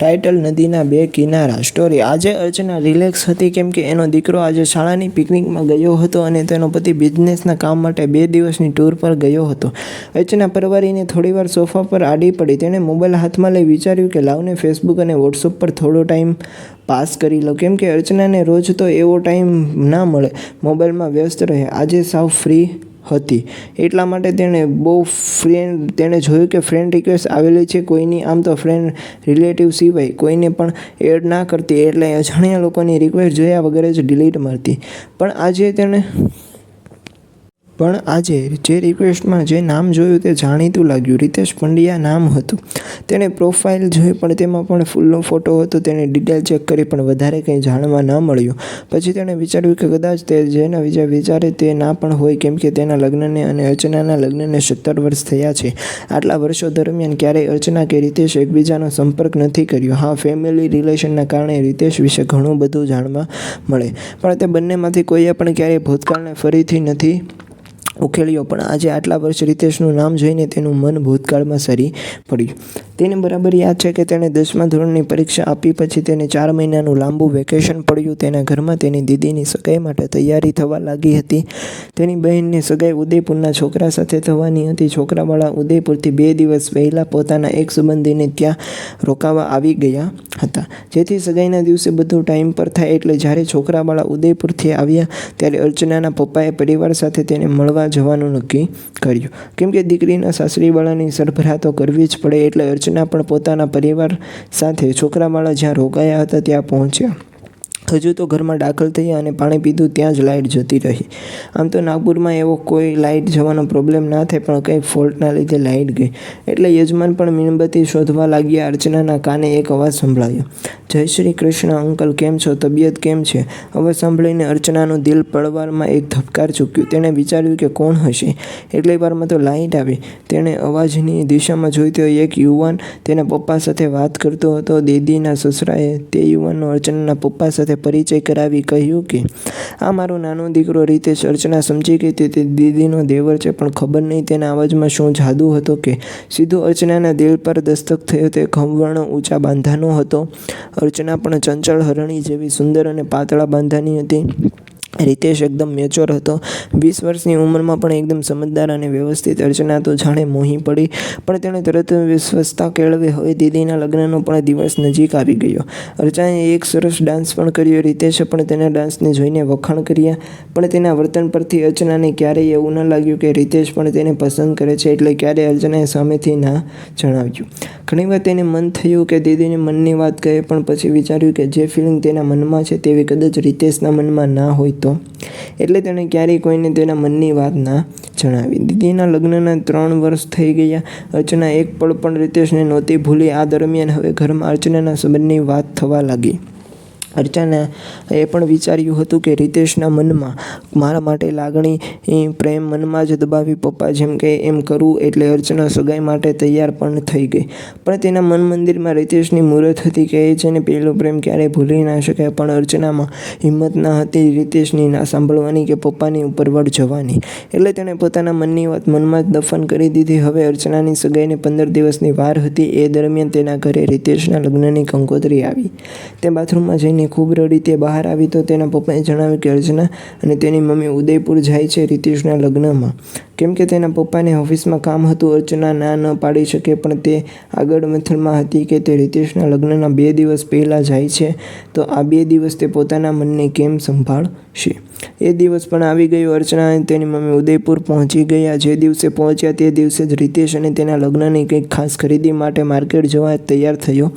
Title નદીના બે કિનારા. સ્ટોરી આજે અર્ચના રિલેક્સ હતી કેમ કે એનો દીકરો આજે શાળાની પિકનિકમાં ગયો હતો અને તેનો પતિ બિઝનેસના કામ માટે બે દિવસની ટૂર પર ગયો હતો. અર્ચના પરવારીને થોડીવાર સોફા પર આડી પડી. તેણે મોબાઈલ હાથમાં લઈ વિચાર્યું કે લાવને ફેસબુક અને વોટ્સઅપ પર થોડો ટાઈમ પાસ કરી લો. કેમ કે અર્ચનાને રોજ તો એવો ટાઈમ ના મળે. મોબાઈલમાં વ્યસ્ત રહે. આજે સાવ ફ્રી હતી. એટલા માટે તેણે બહુ ફ્રેન્ડ તેણે જોયું કે ફ્રેન્ડ રિક્વેસ્ટ આવેલી છે, કોઈની આમ તો ફ્રેન્ડ રિલેટિવ સિવાય કોઈને પણ એડ ના કરતી, એટલે અજાણ્યા લોકોની રિક્વેસ્ટ જોયા વગર જ ડિલીટ મારતી પણ આજે તેણે પણ આજે જે રિક્વેસ્ટમાં જે નામ જોયું તે જાણીતું લાગ્યું. રિતેશ પંડ્યા નામ હતું. તેણે પ્રોફાઇલ જોઈ પણ તેમાં પણ ફૂલનો ફોટો હતો. તેણે ડિટેલ ચેક કરી પણ વધારે કંઈ જાણવા ન મળ્યું. પછી તેણે વિચાર્યું કે કદાચ તે જેના વિચાર વિચારે તે ના પણ હોય, કેમ કે તેના લગ્નને અને અર્ચનાના લગ્નને સત્તર વર્ષ થયા છે. આટલા વર્ષો દરમિયાન ક્યારેય અર્ચના કે રિતેશ એકબીજાનો સંપર્ક નથી કર્યો. હા ફેમિલી રિલેશનના કારણે રિતેશ વિશે ઘણું બધું જાણવા મળે. પણ તે બંનેમાંથી કોઈએ પણ ક્યારેય ભૂતકાળને ફરીથી નથી ઉકેલ્યો. પણ આજે આટલા વર્ષ રિતેશનું નામ જોઈને તેનું મન ભૂતકાળમાં સરી પડ્યું. તેને બરાબર યાદ છે કે તેણે દસમા ધોરણની પરીક્ષા આપી, પછી તેને ચાર મહિનાનું લાંબુ વેકેશન પડ્યું. તેના ઘરમાં તેની દીદીની સગાઈ માટે તૈયારી થવા લાગી હતી. તેની બહેનની સગાઈ ઉદયપુરના છોકરા સાથે થવાની હતી. છોકરાવાળા ઉદયપુરથી બે દિવસ પહેલાં પોતાના એક સંબંધીને ત્યાં રોકાવા આવી ગયા હતા. જેથી સગાઈના દિવસે બધું ટાઈમ પર થાય એટલે જ્યારે છોકરાવાળા ઉદયપુરથી આવ્યા, ત્યારે અર્ચનાના પપ્પાએ પરિવાર સાથે તેને મળવા જવાનું નક્કી કર્યું. કેમ કે દીકરીના સાસરીવાળાની સરભરા તો કરવી જ પડે એટલે અર્ચના પણ પોતાના પરિવાર સાથે છોકરાવાળા જ્યાં રોકાયા હતા ત્યાં પહોંચ્યા. હજુ તો ઘરમાં દાખલ થયા અને પાણી પીધું ત્યાં જ લાઇટ જતી રહી. આમ તો નાગપુરમાં એવો કોઈ લાઇટ જવાનો પ્રોબ્લેમ ના થાય, પણ કંઈ ફોલ્ટના લીધે લાઇટ ગઈ. એટલે યજમાન પણ મીણબત્તી શોધવા લાગ્યા, અર્ચનાના કાને એક અવાજ સંભળાયો. જય શ્રી કૃષ્ણ અંકલ, કેમ છો? તબિયત કેમ છે? અવાજ સાંભળીને અર્ચનાનું દિલ પળવારમાં એક ધબકાર ચૂક્યું. તેણે વિચાર્યું કે કોણ હશે? એટલી વારમાં તો લાઇટ આવી. તેણે અવાજની દિશામાં જોઈ તો એક યુવાન તેના પપ્પા સાથે વાત કરતો હતો. દીદીના સસરાએ તે યુવાનનો અર્ચનાના પપ્પા સાથે પરિચય કરાવી કહ્યું કે, આ મારો નાનો દીકરો રીતે અર્ચના સમજી ગઈ તે દીદીનો દેવર છે, પણ ખબર નહીં તેના અવાજમાં શું જાદુ હતો કે, સીધું અર્ચનાના દિલ પર દસ્તક થયો તે ખમવર્ણ ઊંચા બાંધાનો હતો. અર્ચના પણ ચંચળ હરણી જેવી સુંદર અને પાતળા બાંધાની હતી. રિતેશ એકદમ મેચ્યોર હતો. વીસ વર્ષની ઉંમરમાં પણ એકદમ સમજદાર અને વ્યવસ્થિત અર્ચના તો જાણે મોહી પડી, પણ તેણે તરત વિશ્વસતા કેળવી. હવે દીદીના લગ્નનો પણ દિવસ નજીક આવી ગયો. અર્ચનાએ એક સરસ ડાન્સ પણ કર્યો. રિતેશે પણ તેના ડાન્સને જોઈને વખાણ કર્યા, પણ તેના વર્તન પરથી અર્ચનાને ક્યારેય એવું ન લાગ્યું કે રિતેશ પણ તેને પસંદ કરે છે એટલે ક્યારેય અર્ચનાએ સામેથી ના જણાવ્યું. ઘણીવાર તેને મન થયું કે દીદીને મનની વાત કહે, પણ પછી વિચાર્યું કે જે ફિલિંગ તેના મનમાં છે તેવી કદાચ રિતેશના મનમાં ના હોય તો. એટલે તેણે ક્યારેય કોઈને તેના મનની વાત ના જણાવી દીદીના લગ્નના ત્રણ વર્ષ થઈ ગયા. અર્ચના એક પળ પણ રીતેશને નહોતી ભૂલી. આ દરમિયાન હવે ઘરમાં અર્ચનાના સંબંધની વાત થવા લાગી. અર્ચના એ પણ વિચાર્યું હતું કે રિતેશના મનમાં મારા માટે લાગણી પ્રેમ મનમાં જ દબાવી પપ્પા જેમ કે એમ કરવું એટલે અર્ચના સગાઈ માટે તૈયાર પણ થઈ ગઈ. પણ તેના મન મંદિરમાં રિતેશની મૂર્ત હતી કે એ છે ને પહેલો પ્રેમ ક્યારેય ભૂલી ના શકાય, પણ અર્ચનામાં હિંમત ના હતી રિતેશની ના સાંભળવાની કે પપ્પાની ઉપરવડ જવાની. એટલે તેણે પોતાના મનની વાત મનમાં જ દફન કરી દીધી. હવે અર્ચનાની સગાઈને પંદર દિવસની વાર હતી. એ દરમિયાન તેના ઘરે રિતેશના લગ્નની કંકોત્રી આવી. તે બાથરૂમમાં જઈને ખૂબ રડી તે બહાર આવી તો તેના પપ્પાએ જણાવ્યું કે, અર્ચના અને તેની મમ્મી ઉદયપુર જાય છે રિતેશના લગ્નમાં. કેમ કે તેના પપ્પાને ઓફિસમાં કામ હતું, અર્ચના ના ન પાડી શકે, પણ તે આગળ મથલમાં હતી કે તે રિતેશના લગ્નના બે દિવસ પહેલાં જાય છે. તો આ બે દિવસ તે પોતાના મનને કેમ સંભાળશે? એ દિવસ પણ આવી ગયો અર્ચના અને તેની મમ્મી ઉદયપુર પહોંચી ગયા. જે દિવસે પહોંચ્યા તે દિવસે જ રિતેશ અને તેના લગ્નની કંઈક ખાસ ખરીદી માટે માર્કેટ જવા તૈયાર થયો.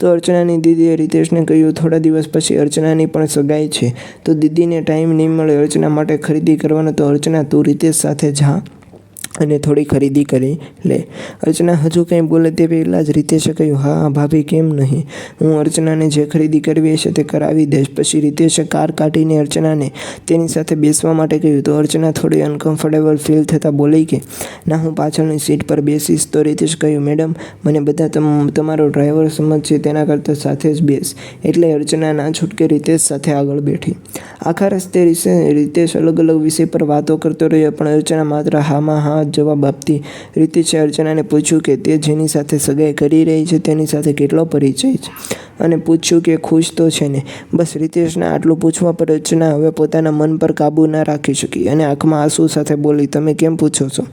તો અર્ચનાની દીદીએ રિતેશને કહ્યું, થોડા દિવસ પછી અર્ચનાની પણ સગાઈ છે. તો દીદીને ટાઈમ નહીં મળે અર્ચના માટે ખરીદી કરવાનો. તો અર્ચના, તું રિતેશ સાથે જા. અને થોડી ખરીદી કરી લે. અર્ચના હજુ કંઈ બોલે તે પહેલાં જ રીતેશે કહ્યું, હા, ભાભી, કેમ નહીં? હું અર્ચનાને જે ખરીદી કરવી હશે તે કરાવી દઈશ. પછી રીતેશે કાર કાઢીને અર્ચનાને તેની સાથે બેસવા માટે કહ્યું, તો અર્ચના થોડી અનકમ્ફર્ટેબલ ફીલ થતાં બોલી કે, ના, હું પાછળની સીટ પર બેસીશ. તો રીતેશ કહ્યું, મેડમ, મને બધા તમ, તમારો ડ્રાઈવર સમજશે તેના કરતાં સાથે જ બેસ. એટલે અર્ચના ના છૂટકે રીતેશ સાથે આગળ બેઠી. આખા રસ્તે રીતેશ અલગ અલગ વિષય પર વાતો કરતો રહ્યો, પણ અર્ચના માત્ર હામાં હા જ જવાબ આપતી રિતેશે અર્ચનાને પૂછ્યું કે તે જેની સાથે સગાઈ કરી રહી છે તેની સાથે કેટલો પરિચય છે? અને પૂછ્યું કે ખુશ તો છે ને? બસ રીતેશને આટલું પૂછવા પર અર્ચના હવે પોતાના મન પર કાબૂ ના રાખી શકી અને આંખમાં આંસુ સાથે બોલી, તમે કેમ પૂછો છો?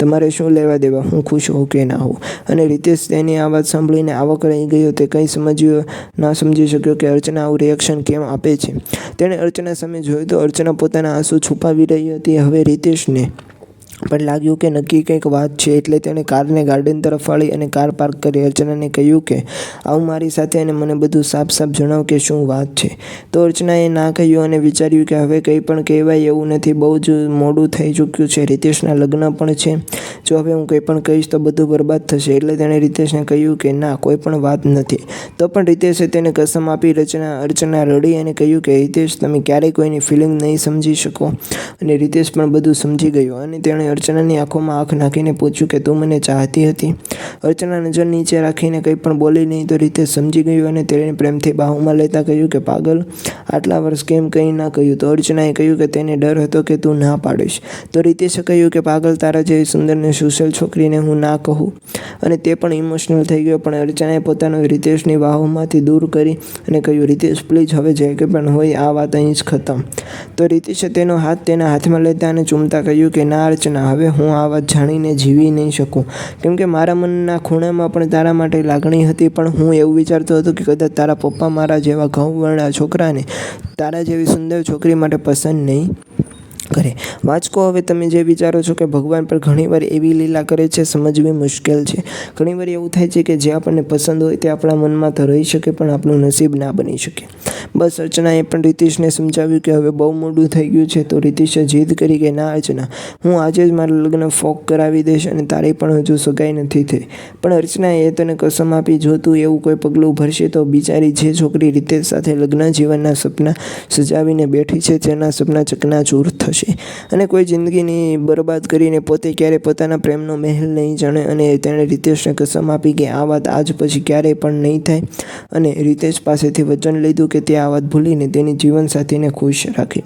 તમારે શું લેવા દેવા? હું ખુશ હોઉં કે ના હોઉં? અને રિતેશ તેની આ વાત સાંભળીને આવક રહી ગયો. તે કંઈ સમજ્યું ના સમજી શક્યો કે અર્ચના આવું રિએક્શન કેમ આપે છે? તેણે અર્ચના સામે જોયું તો અર્ચના પોતાના આંસુ છુપાવી રહી હતી. હવે રિતેશને પણ લાગ્યું કે નક્કી કંઈક વાત છે એટલે તેણે કારને ગાર્ડન તરફ વાળી અને કાર પાર્ક કરી અર્ચનાને કહ્યું કે, આવું મારી સાથે અને મને બધું સાફ સાફ જણાવ કે શું વાત છે. તો અર્ચનાએ ના કહ્યું અને વિચાર્યું કે હવે કંઈ પણ કહેવાય એવું નથી, બહુ જ મોડું થઈ ચૂક્યું છે. રિતેશના લગ્ન પણ છે. જો હવે હું કંઈ પણ કહીશ તો બધું બરબાદ થશે. એટલે તેણે રિતેશને કહ્યું કે, ના, કોઈ પણ વાત નથી. તો પણ રિતેશે તેને કસમ આપી રચના, અર્ચના રડી અને કહ્યું કે, રિતેશ, તમે ક્યારેય કોઈની ફિલિંગ નહીં સમજી શકો. અને રિતેશ પણ બધું સમજી ગયો અને તેણે અર્ચનાની આંખોમાં આંખ નાખીને પૂછ્યું કે તું મને ચાહતી હતી. અર્ચના નજર નીચે રાખીને કંઈ પણ બોલી નહીં તો રીતે સમજી ગયું અને તેણે પ્રેમથી બાહુમાં લેતા કહ્યું કે, પાગલ, આટલા વર્ષ કેમ કંઈ ના કહ્યું? તો અર્ચનાએ કહ્યું કે, તેને ડર હતો કે તું ના પાડીશ. તો રિતેશે કહ્યું કે, પાગલ, તારા જેવી સુંદર ને સુશલ છોકરીને હું ના કહું. અને તે પણ ઇમોશનલ થઈ ગયો, પણ અર્ચનાએ પોતાનો રિતેશની બાહુમાંથી દૂર કરી અને કહ્યું રિતેશ પ્લીઝ હવે જે કે પણ હોય આ વાત અહીં જ ખતમ. તો રિતેશે તેનો હાથ તેના હાથમાં લેતા અને ચૂમતા કહ્યું કે, ના, અર્ચના હવે હું આ વાત જાણીને જીવી નહીં શકું. કેમ કે મારા મનના ખૂણામાં પણ તારા માટે લાગણી હતી, પણ હું એવું વિચારતો હતો કે કદાચ તારા પપ્પા મારા જેવા ઘઉંવર્ણા છોકરાને તારા જેવી સુંદર છોકરી માટે પસંદ નહીં. કરે. વાંચકો, હવે તમે જે વિચારો છો કે ભગવાન પર ઘણીવાર એવી લીલા કરે છે, સમજવી મુશ્કેલ છે. ઘણીવાર એવું થાય છે કે જે આપણને પસંદ હોય તે આપણા મનમાં તો રહી શકે, પણ આપણું નસીબ ના બની શકે. બસ અર્ચનાએ પણ રીતિશને સમજાવ્યું કે હવે બહુ મોડું થઈ ગયું છે, તો રીતિશે જીદ કરી કે ના, અર્ચના, હું આજે જ મારા લગ્ન ફોક કરાવી દઈશ અને તારી પણ હજુ સગાઈ નથી થઈ. પણ અર્ચનાએ તને કસમ આપી, જો તું એવું કોઈ પગલું ભરશે, તો બિચારી જે છોકરી રીતે સાથે લગ્ન જીવનના સપના સજાવીને બેઠી છે, તેના સપના ચકનાચૂર થશે. અને કોઈ જિંદગીની બરબાદ કરીને પોતે ક્યારેય પોતાના પ્રેમનો મહેલ નહીં જાણે અને તેણે રિતેશને કસમ આપી કે આ વાત આજ પછી ક્યારેય પણ નહીં થાય. અને રિતેશ પાસેથી વચન લીધું કે તે આ વાત ભૂલીને તેની જીવનસાથીને ખુશ રાખી.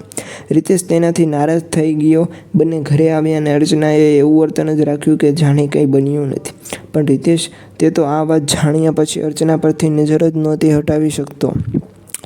રિતેશ તેનાથી નારાજ થઈ ગયો. બંને ઘરે આવ્યા અને અર્ચનાએ એવું વર્તન જ રાખ્યું કે જાણે કંઈ બન્યું નથી. પણ રિતેશ, તે તો આ વાત જાણ્યા પછી અર્ચના પરથી નજર જ નહોતી હટાવી શકતો.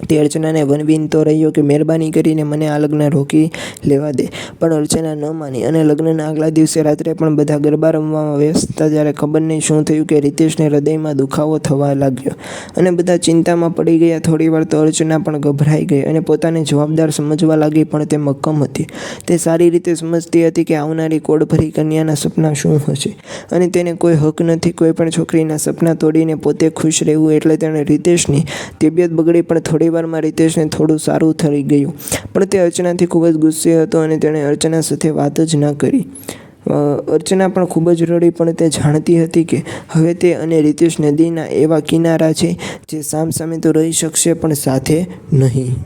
તે અર્ચનાને વનવીનતો રહ્યો કે મહેરબાની કરીને મને આ લગ્ન રોકી લેવા દે. પણ અર્ચના ન માની અને લગ્નના આગલા દિવસે રાત્રે પણ બધા ગરબા રમવામાં વ્યસ્ત હતા જ્યારે ખબર નહીં શું થયું કે રિતેશને હૃદયમાં દુખાવો થવા લાગ્યો. અને બધા ચિંતામાં પડી ગયા. થોડી વાર તો અર્ચના પણ ગભરાઈ ગઈ અને પોતાને જવાબદાર સમજવા લાગી, પણ તે મક્કમ હતી. તે સારી રીતે સમજતી હતી કે આવનારી કોડભરી કન્યાના સપના શું હશે. અને તેને કોઈ હક નથી, કોઈ પણ છોકરીના સપના તોડીને પોતે ખુશ રહેવું એટલે તેણે રિતેશની તબિયત બગડી, પણ થોડી વારમાં રીતેશને થોડું સારું થઈ ગયું. પણ તે અર્ચનાથી ખૂબ જ ગુસ્સે હતો અને તેણે અર્ચના સાથે વાત જ ન કરી. અર્ચના પણ ખૂબ જ રડી, પણ તે જાણતી હતી કે હવે તે અને રીતેશ નદીના એવા કિનારા છે જે સામ સામે તો રહી શકશે પણ સાથે નહીં.